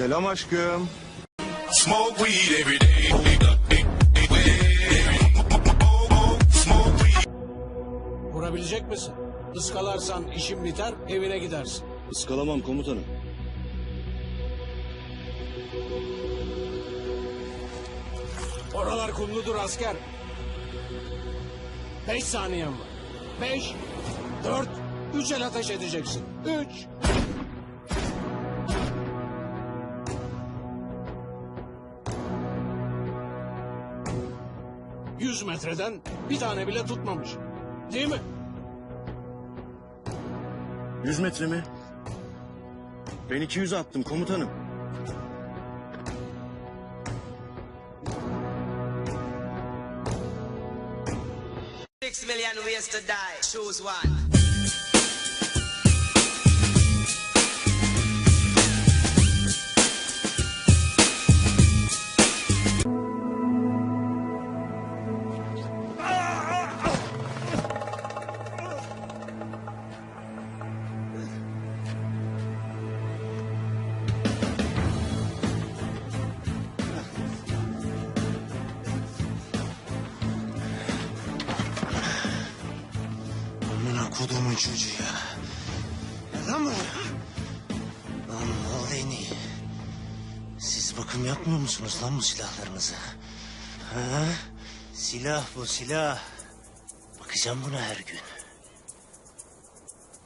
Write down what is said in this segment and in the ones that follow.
Selam aşkım. Smoke weed every day. Vurabilecek misin? Iskalarsan işin biter, evine gidersin. Iskalamam komutanım. Oralar kumludur asker. Beş saniyen var. Beş, dört, üç el ateş edeceksin. Üç. Yüz metreden bir tane bile tutmamış. Değil mi? 100 metre mi? Ben 200 attım komutanım. Six million ways to die. Choose one. Amına çocuğu ya. Ne lan bu? Lan Mulvaney. Siz bakım yapmıyor musunuz lan bu silahlarınıza? Ha? Silah bu silah. Bakacağım buna her gün.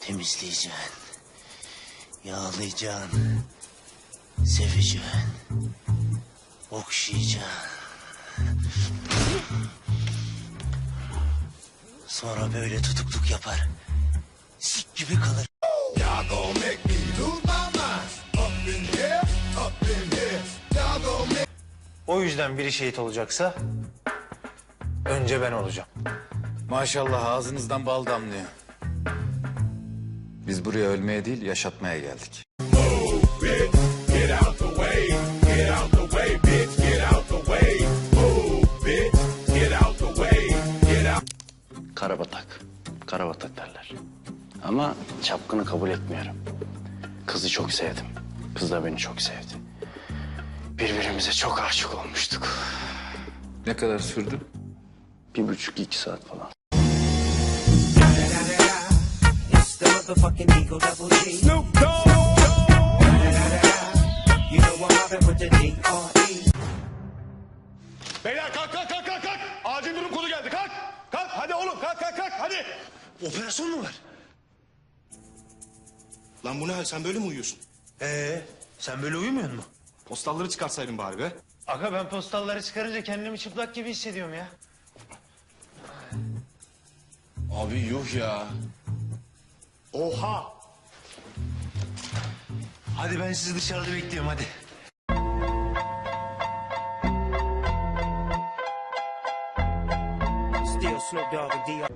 Temizleyeceksin. Yağlayacaksın. Seveceksin. Okşayacaksın. Sonra böyle tutukluk yapar. Sik gibi kalır. O yüzden biri şehit olacaksa önce ben olacağım. Maşallah ağzınızdan bal damlıyor. Biz buraya ölmeye değil yaşatmaya geldik. Karabatak. Karabatak derler. Ama çapkını kabul etmiyorum. Kızı çok sevdim. Kız da beni çok sevdi. Birbirimize çok aşık olmuştuk. Ne kadar sürdü? Bir buçuk iki saat falan. Snoop Dogg. Beyler kalk kalk kalk kalk kalk. Acil durum kodu geldi kalk. Kalk hadi oğlum kalk kalk kalk hadi. Operasyon mu var? Lan bu ne hal sen böyle mi uyuyorsun? Ee, sen böyle uyumuyor musun? Postalları çıkarsaydın bari be. Aga ben postalları çıkarınca kendimi çıplak gibi hissediyorum ya. Abi yuh ya. Oha. Hadi ben sizi dışarıda bekliyorum hadi. Still Snoop Dogg and D.R.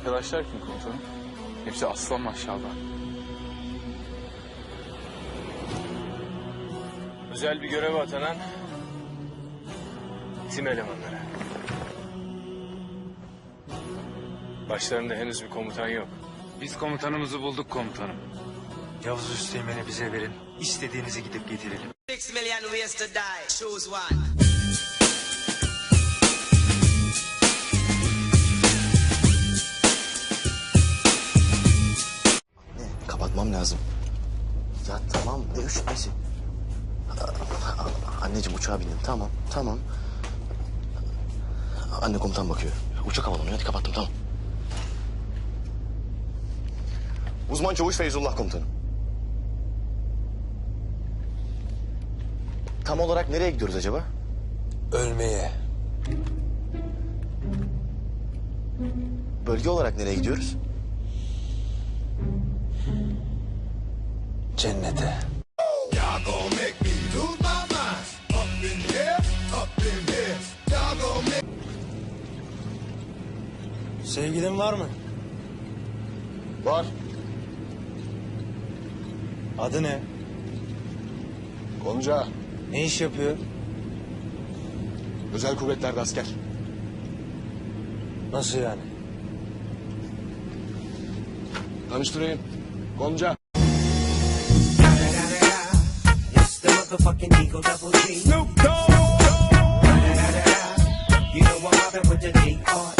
arkadaşlar kim komutanım? Hepsi aslan maşallah. Özel bir göreve atanan tim elemanları. Başlarında henüz bir komutan yok. Biz komutanımızı bulduk komutanım. Yavuz Üsteğmen'i bize verin. İstediğinizi gidip getirelim. Six million ways to die. Choose one. Kapatmam lazım. Ya tamam ne üşütmesi. Anneciğim uçağa bindim tamam tamam. Anne komutan bakıyor. Uçak havalanıyor hadi kapattım tamam. Uzman çavuş Feyzullah komutanım. Tam olarak nereye gidiyoruz acaba? Ölmeye. Bölge olarak nereye gidiyoruz? Make Sevgilin var mı? Var. Adı ne? Gonca. Ne iş yapıyor? Özel kuvvetlerde asker. Nasıl yani? Tanıştırayım. Gonca. Motherfucking Eagle Double G. Snoop Dogg. You know I'm mobbing with the